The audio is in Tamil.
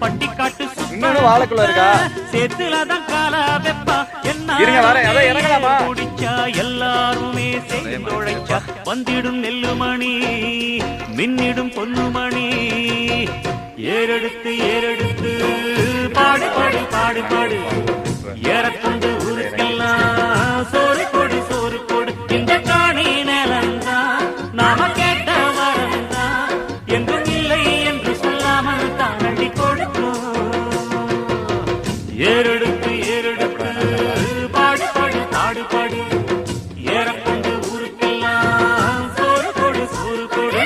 பட்டிக்காட்டு இன்னொன்னு வாழைக்குள்ள இருக்கா? சேத்துலதான் கால வெப்பா. என்ன இருங்க, வரேன். அதான் இறங்கலாமா? குடிச்சா? எல்லாருமே சேர்ந்தொழைச்சா வந்திடும் நெல்லுமணி மின்னிடும் பொன்னுமணி. ஏறெடுத்து ஏறெடுத்து பாடு பாடு பாடு பாடு. ஏறக்கொண்டு அள்ளி கொடுக்கும் ஏறெடுத்து ஏறெடுத்து பாடு பாடு பாடு பாடு. ஏறக்கொண்டு ஊருக்கெல்லாம் சோறு கொடு சோறு கொடு.